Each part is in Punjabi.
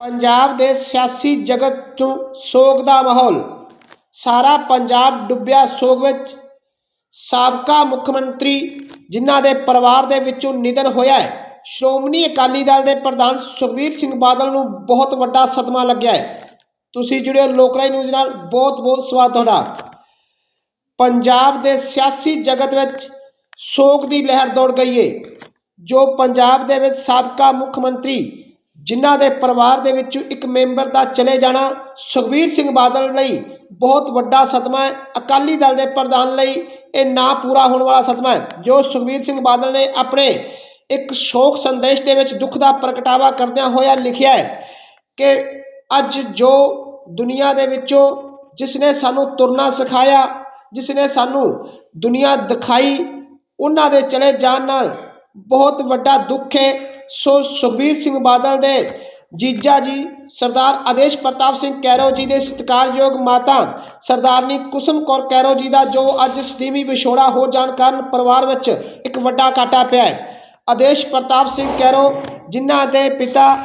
ਪੰਜਾਬ ਦੇ ਸਿਆਸੀ ਜਗਤ ਨੂੰ ਸੋਗ ਦਾ ਮਾਹੌਲ। ਸਾਰਾ ਪੰਜਾਬ ਡੁੱਬਿਆ ਸੋਗ ਵਿੱਚ। ਸਾਬਕਾ ਮੁੱਖ ਮੰਤਰੀ ਜਿਨ੍ਹਾਂ ਦੇ ਪਰਿਵਾਰ ਦੇ ਵਿੱਚੋਂ ਨਿਧਨ ਹੋਇਆ ਹੈ। ਸ਼੍ਰੋਮਣੀ ਅਕਾਲੀ ਦਲ ਦੇ ਪ੍ਰਧਾਨ ਸੁਖਬੀਰ ਸਿੰਘ ਬਾਦਲ ਨੂੰ ਬਹੁਤ ਵੱਡਾ ਸਦਮਾ ਲੱਗਿਆ ਹੈ। ਤੁਸੀਂ ਜੁੜਿਓ ਲੋਕਰਾਈ ਨਿਊਜ਼ ਨਾਲ। ਬਹੁਤ ਬਹੁਤ ਸਵਾਗਤ ਤੁਹਾਡਾ। ਪੰਜਾਬ ਦੇ ਸਿਆਸੀ ਜਗਤ ਵਿੱਚ ਸੋਗ ਦੀ ਲਹਿਰ ਦੌੜ ਗਈ ਏ। ਜੋ ਪੰਜਾਬ ਦੇ ਵਿੱਚ ਸਾਬਕਾ ਮੁੱਖ ਮੰਤਰੀ ਜਿਨ੍ਹਾਂ ਦੇ ਪਰਿਵਾਰ ਦੇ ਵਿੱਚੋਂ ਇੱਕ ਮੈਂਬਰ ਦਾ ਚਲੇ ਜਾਣਾ ਸੁਖਬੀਰ ਸਿੰਘ ਬਾਦਲ ਲਈ ਬਹੁਤ ਵੱਡਾ ਸਦਮਾ ਹੈ। ਅਕਾਲੀ ਦਲ ਦੇ ਪ੍ਰਧਾਨ ਲਈ ਇਹ ਨਾ ਪੂਰਾ ਹੋਣ ਵਾਲਾ ਸਦਮਾ ਹੈ। ਜੋ ਸੁਖਬੀਰ ਸਿੰਘ ਬਾਦਲ ਨੇ ਆਪਣੇ ਇੱਕ ਸ਼ੋਕ ਸੰਦੇਸ਼ ਦੇ ਵਿੱਚ ਦੁੱਖ ਦਾ ਪ੍ਰਗਟਾਵਾ ਕਰਦਿਆਂ ਹੋਇਆ ਲਿਖਿਆ ਹੈ ਕਿ ਅੱਜ ਜੋ ਦੁਨੀਆ ਦੇ ਵਿੱਚੋਂ ਜਿਸ ਨੇ ਸਾਨੂੰ ਤੁਰਨਾ ਸਿਖਾਇਆ, ਜਿਸ ਨੇ ਸਾਨੂੰ ਦੁਨੀਆ ਦਿਖਾਈ, ਉਹਨਾਂ ਦੇ ਚਲੇ ਜਾਣ ਨਾਲ ਬਹੁਤ ਵੱਡਾ ਦੁੱਖ ਹੈ। ਸੋ ਸੁਖਬੀਰ ਸਿੰਘ ਬਾਦਲ ਦੇ ਜੀਜਾ ਜੀ ਸਰਦਾਰ ਆਦੇਸ਼ ਪ੍ਰਤਾਪ ਸਿੰਘ ਕੈਰੋ ਜੀ ਦੇ ਸਤਿਕਾਰਯੋਗ ਮਾਤਾ ਸਰਦਾਰਨੀ ਕੁਸਮ ਕੌਰ ਕੈਰੋ ਜੀ ਦਾ ਜੋ ਅੱਜ ਸਦੀਵੀ ਵਿਛੋੜਾ ਹੋ ਜਾਣ ਕਾਰਨ ਪਰਿਵਾਰ ਵਿੱਚ ਇੱਕ ਵੱਡਾ ਕਾਟਾ ਪਿਆ ਹੈ। ਆਦੇਸ਼ ਪ੍ਰਤਾਪ ਸਿੰਘ ਕੈਰੋ ਜਿਨ੍ਹਾਂ ਦੇ ਪਿਤਾ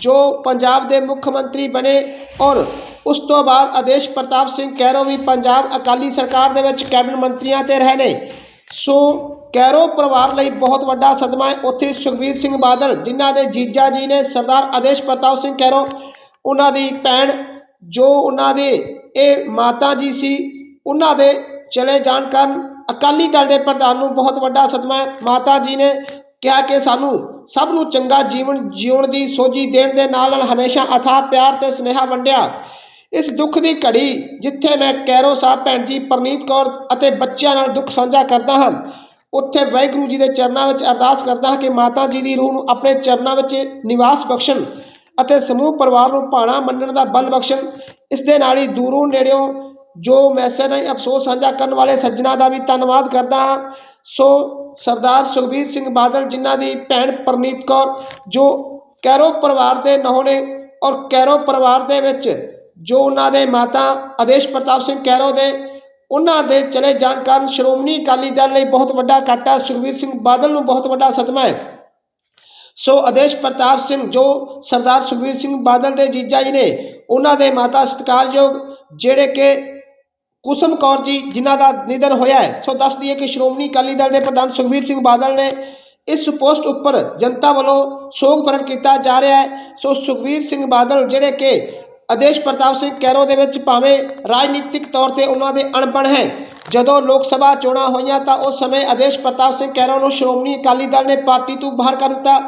ਜੋ ਪੰਜਾਬ ਦੇ ਮੁੱਖ ਮੰਤਰੀ ਬਣੇ ਔਰ ਉਸ ਤੋਂ ਬਾਅਦ ਆਦੇਸ਼ ਪ੍ਰਤਾਪ ਸਿੰਘ ਕੈਰੋ ਵੀ ਪੰਜਾਬ ਅਕਾਲੀ ਸਰਕਾਰ ਦੇ ਵਿੱਚ ਕੈਬਨਿਟ ਮੰਤਰੀਆਂ ਤੇ ਰਹੇ ਨੇ। ਸੋ ਕੈਰੋ ਪਰਿਵਾਰ ਲਈ ਬਹੁਤ ਵੱਡਾ ਸਦਮਾ ਹੈ। ਉੱਥੇ ਸੁਖਬੀਰ ਸਿੰਘ ਬਾਦਲ, ਜਿਨ੍ਹਾਂ ਦੇ ਜੀਜਾ ਜੀ ਨੇ ਸਰਦਾਰ ਆਦੇਸ਼ ਪ੍ਰਤਾਪ ਸਿੰਘ ਕੈਰੋ, ਉਹਨਾਂ ਦੀ ਭੈਣ ਜੋ ਉਹਨਾਂ ਦੇ ਇਹ ਮਾਤਾ ਜੀ ਸੀ, ਉਹਨਾਂ ਦੇ ਚਲੇ ਜਾਣ ਕਾਰਨ ਅਕਾਲੀ ਦਲ ਦੇ ਪ੍ਰਧਾਨ ਨੂੰ ਬਹੁਤ ਵੱਡਾ ਸਦਮਾ ਹੈ। ਮਾਤਾ ਜੀ ਨੇ ਕਿਹਾ ਕਿ ਸਾਨੂੰ ਸਭ ਨੂੰ ਚੰਗਾ ਜੀਵਨ ਜਿਉਣ ਦੀ ਸੋਝੀ ਦੇਣ ਦੇ ਨਾਲ ਨਾਲ ਹਮੇਸ਼ਾ ਅਥਾਹ, ਪਿਆਰ ਤੇ ਸਨੇਹਾ ਵੰਡਿਆ। ਇਸ ਦੁੱਖ ਦੀ ਘੜੀ ਜਿੱਥੇ ਮੈਂ ਕੈਰੋ ਸਾਹਿਬ ਭੈਣ ਜੀ ਪਰਨੀਤ ਕੌਰ ਅਤੇ ਬੱਚਿਆਂ ਨਾਲ ਦੁੱਖ ਸਾਂਝਾ ਕਰਦਾ ਹਾਂ ਉੱਥੇ ਵਾਹਿਗੁਰੂ ਜੀ ਦੇ ਚਰਨਾਂ ਵਿੱਚ ਅਰਦਾਸ ਕਰਦਾ ਹਾਂ ਕਿ ਮਾਤਾ ਜੀ ਦੀ ਰੂਹ ਨੂੰ ਆਪਣੇ ਚਰਨਾਂ ਵਿੱਚ ਨਿਵਾਸ ਬਖਸ਼ਣ ਅਤੇ ਸਮੂਹ ਪਰਿਵਾਰ ਨੂੰ ਭਾਣਾ ਮੰਨਣ ਦਾ ਬਲ ਬਖਸ਼ਣ। ਇਸ ਦੇ ਨਾਲ ਹੀ ਦੂਰੋਂ ਨੇੜਿਓਂ ਜੋ ਮੈਸੇਜ ਹੈ, ਅਫਸੋਸ ਸਾਂਝਾ ਕਰਨ ਵਾਲੇ ਸੱਜਣਾ ਦਾ ਵੀ ਧੰਨਵਾਦ ਕਰਦਾ ਹਾਂ। ਸੋ ਸਰਦਾਰ ਸੁਖਬੀਰ ਸਿੰਘ ਬਾਦਲ ਜਿਨ੍ਹਾਂ ਦੀ ਭੈਣ ਪਰਨੀਤ ਕੌਰ, ਜੋ ਕੈਰੋ ਪਰਿਵਾਰ ਦੇ ਨਹੋਣੇ ਔਰ ਕੈਰੋ ਪਰਿਵਾਰ ਦੇ ਵਿੱਚ ਜੋ ਉਹਨਾਂ ਦੇ ਮਾਤਾ ਆਦੇਸ਼ ਪ੍ਰਤਾਪ ਸਿੰਘ ਕੈਰੋ ਦੇ ਉਹਨਾਂ ਦੇ ਚਲੇ ਜਾਣ ਕਾਰਨ ਸ਼੍ਰੋਮਣੀ ਅਕਾਲੀ ਦਲ ਲਈ ਬਹੁਤ ਵੱਡਾ ਘਾਟਾ ਸੁਖਬੀਰ ਸਿੰਘ ਬਾਦਲ ਨੂੰ ਬਹੁਤ ਵੱਡਾ ਸਦਮਾ ਹੈ। ਸੋ ਆਦੇਸ਼ ਪ੍ਰਤਾਪ ਸਿੰਘ ਜੋ ਸਰਦਾਰ ਸੁਖਬੀਰ ਸਿੰਘ ਬਾਦਲ ਦੇ ਜੀਜਾ ਜੀ ਨੇ, ਉਹਨਾਂ ਦੇ ਮਾਤਾ ਸਤਿਕਾਰਯੋਗ ਜਿਹੜੇ ਕਿ ਕੁਸਮ ਕੌਰ ਜੀ ਜਿਨ੍ਹਾਂ ਦਾ ਨਿਧਨ ਹੋਇਆ ਹੈ, ਸੋ ਦੱਸ ਦਈਏ ਕਿ ਸ਼੍ਰੋਮਣੀ ਅਕਾਲੀ ਦਲ ਦੇ ਪ੍ਰਧਾਨ ਸੁਖਬੀਰ ਸਿੰਘ ਬਾਦਲ ਨੇ ਇਸ ਪੋਸਟ ਉੱਪਰ ਜਨਤਾ ਵੱਲੋਂ ਸੋਗ ਪ੍ਰਗਟ ਕੀਤਾ ਜਾ ਰਿਹਾ ਹੈ। ਸੋ ਸੁਖਬੀਰ ਸਿੰਘ ਬਾਦਲ ਜਿਹੜੇ ਕਿ ਆਦੇਸ਼ ਪ੍ਰਤਾਪ ਸਿੰਘ ਕੈਰੋ ਦੇ ਵਿੱਚ ਭਾਵੇਂ ਰਾਜਨੀਤਿਕ ਤੌਰ ਤੇ ਉਹਨਾਂ ਦੇ ਅਣਬਣ ਹੈ। ਜਦੋਂ ਲੋਕ ਸਭਾ ਚੋਣਾਂ ਹੋਈਆਂ ਤਾਂ ਉਸ ਸਮੇਂ ਆਦੇਸ਼ ਪ੍ਰਤਾਪ ਸਿੰਘ ਕੈਰੋ ਨੂੰ ਸ਼੍ਰੋਮਣੀ ਅਕਾਲੀ ਦਲ ਨੇ ਪਾਰਟੀ ਤੋਂ ਬਾਹਰ ਕਰ ਦਿੱਤਾ।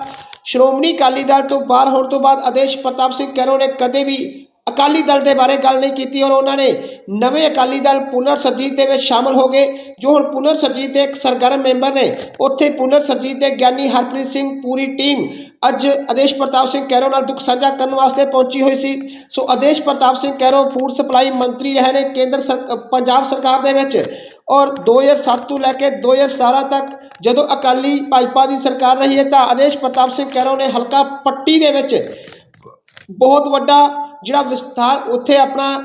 ਸ਼੍ਰੋਮਣੀ ਅਕਾਲੀ ਦਲ ਤੋਂ ਬਾਹਰ ਹੋਣ ਤੋਂ ਬਾਅਦ ਆਦੇਸ਼ ਪ੍ਰਤਾਪ ਸਿੰਘ ਕੈਰੋ ਨੇ ਕਦੇ ਵੀ ਅਕਾਲੀ ਦਲ ਦੇ ਬਾਰੇ ਗੱਲ ਨਹੀਂ ਕੀਤੀ ਔਰ ਉਹਨਾਂ ਨੇ ਨਵੇਂ ਅਕਾਲੀ ਦਲ ਪੁਨਰ ਸਰਜੀਤ ਦੇ ਵਿੱਚ ਸ਼ਾਮਲ ਹੋ ਗਏ, ਜੋ ਹੁਣ ਪੁਨਰ ਸਰਜੀਤ ਦੇ ਇੱਕ ਸਰਗਰਮ ਮੈਂਬਰ ਨੇ, ਉੱਥੇ ਪੁਨਰ ਸਰਜੀਤ ਦੇ ਗਿਆਨੀ ਹਰਪ੍ਰੀਤ ਸਿੰਘ ਪੂਰੀ ਟੀਮ ਅੱਜ ਆਦੇਸ਼ ਪ੍ਰਤਾਪ ਸਿੰਘ ਕੈਰੋ ਨਾਲ ਦੁੱਖ ਸਾਂਝਾ ਕਰਨ ਵਾਸਤੇ ਪਹੁੰਚੀ ਹੋਈ ਸੀ। So Adesh Partap Singh Kairon food supply ਮੰਤਰੀ ਰਹੇ ਨੇ ਕੇਂਦਰ ਸਰ- ਪੰਜਾਬ ਸਰਕਾਰ ਦੇ ਵਿੱਚ ਔਰ 2007 ਤੋਂ ਲੈ ਕੇ 2017 ਤੱਕ ਜਦੋਂ ਅਕਾਲੀ ਭਾਜਪਾ ਦੀ ਸਰਕਾਰ ਰਹੀ ਹੈ ਤਾਂ ਆਦੇਸ਼ ਪ੍ਰਤਾਪ ਸਿੰਘ ਕੈਰੋ ਨੇ ਹਲਕਾ ਪੱਟੀ ਦੇ ਵਿੱਚ ਬਹੁਤ ਵੱਡਾ ਜਿਹੜਾ ਵਿਸਥਾਰ ਉੱਥੇ ਆਪਣਾ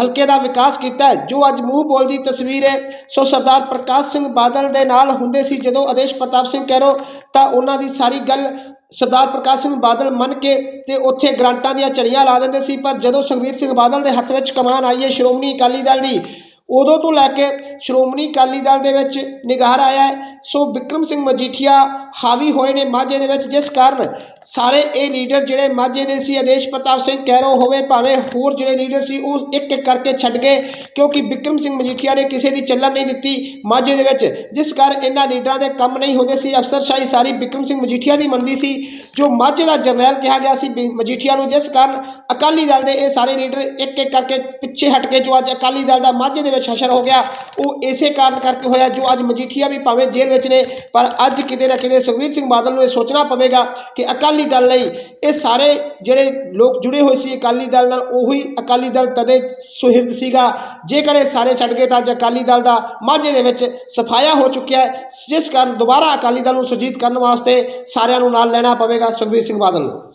ਹਲਕੇ ਦਾ ਵਿਕਾਸ ਕੀਤਾ ਜੋ ਅੱਜ ਮੂੰਹ ਬੋਲਦੀ ਤਸਵੀਰ ਹੈ, ਸੋ ਸਰਦਾਰ ਪ੍ਰਕਾਸ਼ ਸਿੰਘ ਬਾਦਲ ਦੇ ਨਾਲ ਹੁੰਦੇ ਸੀ ਜਦੋਂ ਆਦੇਸ਼ ਪ੍ਰਤਾਪ ਸਿੰਘ ਕੈਰੋ ਤਾਂ ਉਹਨਾਂ ਦੀ ਸਾਰੀ ਗੱਲ ਸਰਦਾਰ ਪ੍ਰਕਾਸ਼ ਸਿੰਘ ਬਾਦਲ ਮੰਨ ਕੇ ਤੇ ਉੱਥੇ ਗ੍ਰਾਂਟਾਂ ਦੀਆਂ ਝੜੀਆਂ ਲਾ ਦਿੰਦੇ ਸੀ, ਪਰ ਜਦੋਂ ਸੁਖਬੀਰ ਸਿੰਘ ਬਾਦਲ ਦੇ ਹੱਥ ਵਿੱਚ ਕਮਾਨ ਆਈ ਹੈ, ਸ਼੍ਰੋਮਣੀ ਅਕਾਲੀ ਦਲ ਦੀ ਉਦੋਂ ਤੋਂ ਲੈ ਕੇ ਸ਼੍ਰੋਮਣੀ ਅਕਾਲੀ ਦਲ ਦੇ ਵਿੱਚ ਨਿਗਾਰ ਆਇਆ ਸੋ ਵਿਕਰਮ ਸਿੰਘ ਮਜੀਠੀਆ ਹਾਵੀ ਹੋਏ ਨੇ ਮਾਝੇ ਦੇ ਵਿੱਚ, ਜਿਸ ਕਾਰਨ ਸਾਰੇ ਇਹ ਲੀਡਰ ਜਿਹੜੇ ਮਾਝੇ ਦੇ ਸੀ, ਆਦੇਸ਼ ਪ੍ਰਤਾਪ ਸਿੰਘ ਕੈਰੋ ਹੋਵੇ, ਭਾਵੇਂ ਹੋਰ ਜਿਹੜੇ ਲੀਡਰ ਸੀ, ਉਹ ਇੱਕ ਇੱਕ ਕਰਕੇ ਛੱਡ ਗਏ, ਕਿਉਂਕਿ ਵਿਕਰਮ ਸਿੰਘ ਮਜੀਠੀਆ ਨੇ ਕਿਸੇ ਦੀ ਚੱਲਣ ਨਹੀਂ ਦਿੱਤੀ ਮਾਝੇ ਦੇ ਵਿੱਚ, ਜਿਸ ਕਾਰਨ ਇਹਨਾਂ ਲੀਡਰਾਂ ਦੇ ਕੰਮ ਨਹੀਂ ਹੁੰਦੇ ਸੀ। ਅਫਸਰਸ਼ਾਹੀ ਸਾਰੀ ਵਿਕਰਮ ਸਿੰਘ ਮਜੀਠੀਆ ਦੀ ਮੰਨਦੀ ਸੀ, ਜੋ ਮਾਝੇ ਦਾ ਜਰਨੈਲ ਕਿਹਾ ਗਿਆ ਸੀ ਵੀ, ਮਜੀਠੀਆ ਨੂੰ, ਜਿਸ ਕਾਰਨ ਅਕਾਲੀ ਦਲ ਦੇ ਇਹ ਸਾਰੇ ਲੀਡਰ ਇੱਕ ਇੱਕ ਕਰਕੇ ਪਿੱਛੇ ਹਟ ਕੇ ਜੋ ਅੱਜ ਅਕਾਲੀ ਦਲ ਦਾ ਮਾਝੇ ਦੇ ਵਿੱਚ ਹਸ਼ਰ ਹੋ ਗਿਆ। ਉਹ ਇਸੇ ਕਾਰਨ ਕਰਕੇ ਹੋਇਆ ਜੋ ਅੱਜ ਮਜੀਠੀਆ ਵੀ ਭਾਵੇਂ ਜੇਲ੍ਹ ਵਿੱਚ ਨੇ, ਪਰ ਅੱਜ ਕਿਤੇ ਨਾ ਕਿਤੇ ਸੁਖਬੀਰ ਸਿੰਘ ਬਾਦਲ ਨੂੰ ਇਹ ਸੋਚਣਾ ਪਵੇਗਾ ਕਿ ਅਕਾਲੀ ਦਲ ਲਈ ਇਹ ਸਾਰੇ ਜਿਹੜੇ ਲੋਕ ਜੁੜੇ ਹੋਏ ਸੀ ਅਕਾਲੀ ਦਲ ਨਾਲ, ਉਹੀ ਅਕਾਲੀ ਦਲ ਤਦੇ ਸੁਹਿਰਦ ਸੀਗਾ। ਜੇਕਰ ਇਹ ਸਾਰੇ ਛੱਡ ਗਏ ਤਾਂ ਅੱਜ ਅਕਾਲੀ ਦਲ ਦਾ ਮਾਝੇ ਦੇ ਵਿੱਚ ਸਫਾਇਆ ਹੋ ਚੁੱਕਿਆ ਹੈ, ਜਿਸ ਕਾਰਨ ਦੁਬਾਰਾ ਅਕਾਲੀ ਦਲ ਨੂੰ ਸੁਰਜੀਤ ਕਰਨ ਵਾਸਤੇ ਸਾਰਿਆਂ ਨੂੰ ਨਾਲ ਲੈਣਾ ਪਵੇਗਾ ਸੁਖਬੀਰ ਸਿੰਘ ਬਾਦਲ ਨੂੰ।